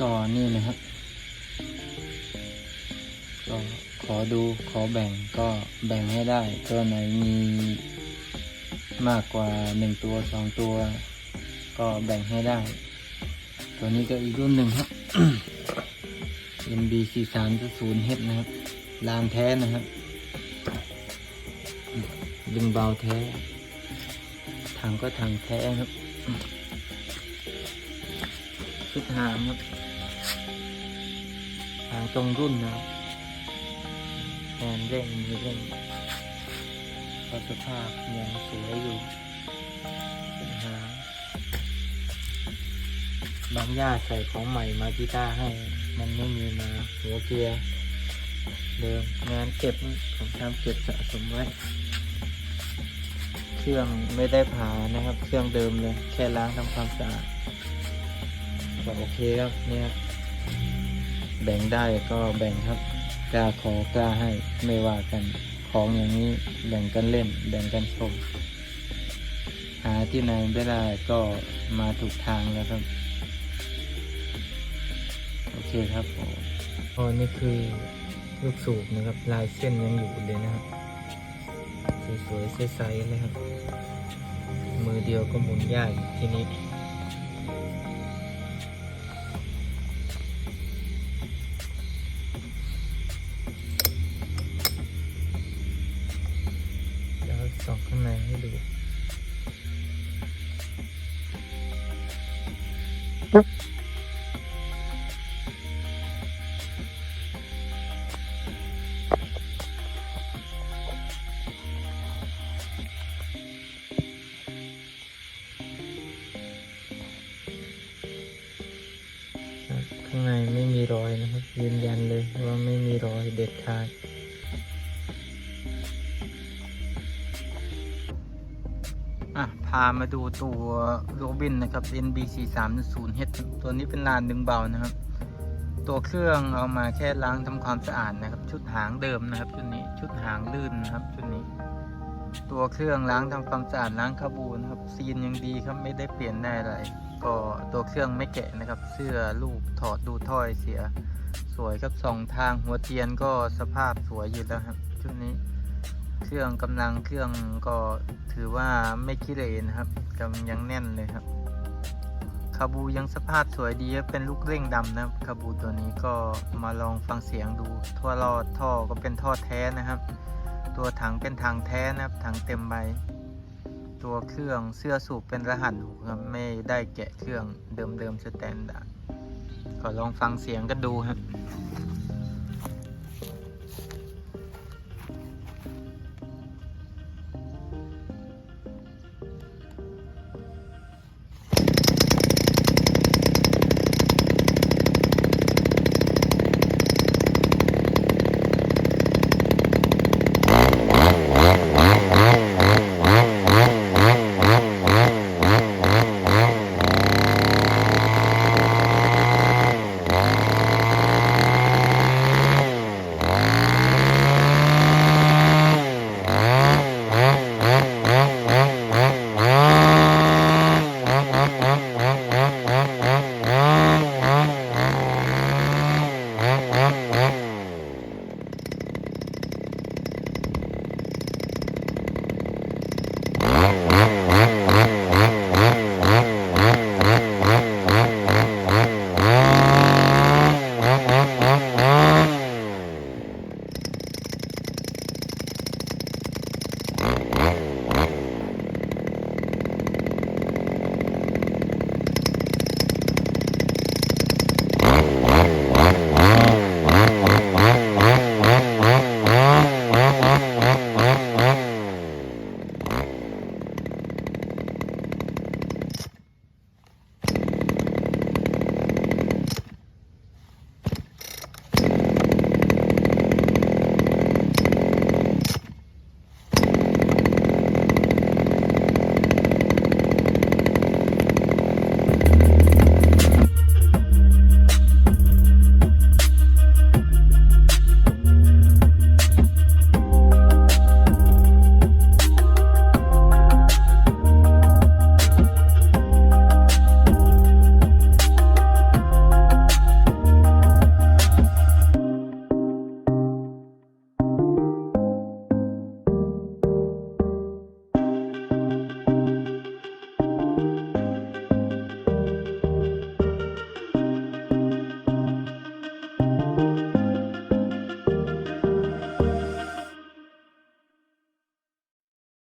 ก็นี่นะครับ ก็ขอดูขอแบ่งก็แบ่งให้ได้ ตัวไหนมีมากกว่าหนึ่งตัวสองตัว ก็แบ่งให้ได้ ตัวนี้ก็อีกรุ่นหนึ่งครับ MB 4 3 0 H นะครับลานแท้นะครับ ดึงเบาแท้ถังก็ถังแท้ครับชุดหางครับ หางตรงรุ่นนะครับแทนเร่งมีเร่งก็สภาพยังสวยอยู่ชุดหางบางย่าใส่ของใหม่มากีตาร์ให้ มันไม่มีมาหัวเกียร์เดิมงานเก็บผมทำเก็บสะสมไว้ เครื่องไม่ได้ผ่านะครับ เครื่องเดิมเลย แค่ล้างทำความสะอาดก็โอเคครับเนี่ย แบ่งได้ก็แบ่งครับ กล้าขอกล้าให้ไม่ว่ากันของอย่างนี้แบ่งกันเล่น แบ่งกันชมหาที่ไหนไม่ได้ก็มาถูกทางแล้วครับ โอเคครับพอนี่คือลูกสูบนะครับ ลายเส้นยังอยู่เลยนะครับสวยๆใสๆเลยครับ มือเดียวก็หมุนยากทีนี้ ข้างในไม่มีรอยนะครับยืนยันเลยว่าไม่มีรอยเด็ดขาด อะพามาดูตัวโรบินนะครับ NBC 3 0 H ตัวนี้เป็นลานดึงเบานะครับ ตัวเครื่องเอามาแค่ล้างทำความสะอาดนะครับ ชุดหางเดิมนะครับชุดนี้ชุดหางลื่นนะครับชุดนี้ ตัวเครื่องล้างทำความสะอาดล้างคาบูนะครับซีนยังดีครับไม่ได้เปลี่ยนได้อะไรก็ตัวเครื่องไม่แกะนะครับ เสื้อลูกถอดดูถ้อยเสีย สวยครับสองทางหัวเทียนก็สภาพสวยอยู่แล้วครับชุดนี้ เครื่องกำลังเครื่องก็ถือว่าไม่ขี้เหร่นะครับกำลังยังแน่นเลยครับคาบูยังสภาพสวยดีเป็นลูกเร่งดำนะครับคาบูตัวนี้ก็มาลองฟังเสียงดูทั่วรอดท่อก็เป็นท่อแท้นะครับ ตัวถังเป็นถังแท้นะครับถังเต็มใบ ตัวเครื่องเสื้อสูบเป็นรหัสหูครับไม่ได้แกะเครื่องเดิมๆสแตนดาร์ดก็ลองฟังเสียงกันดูครับ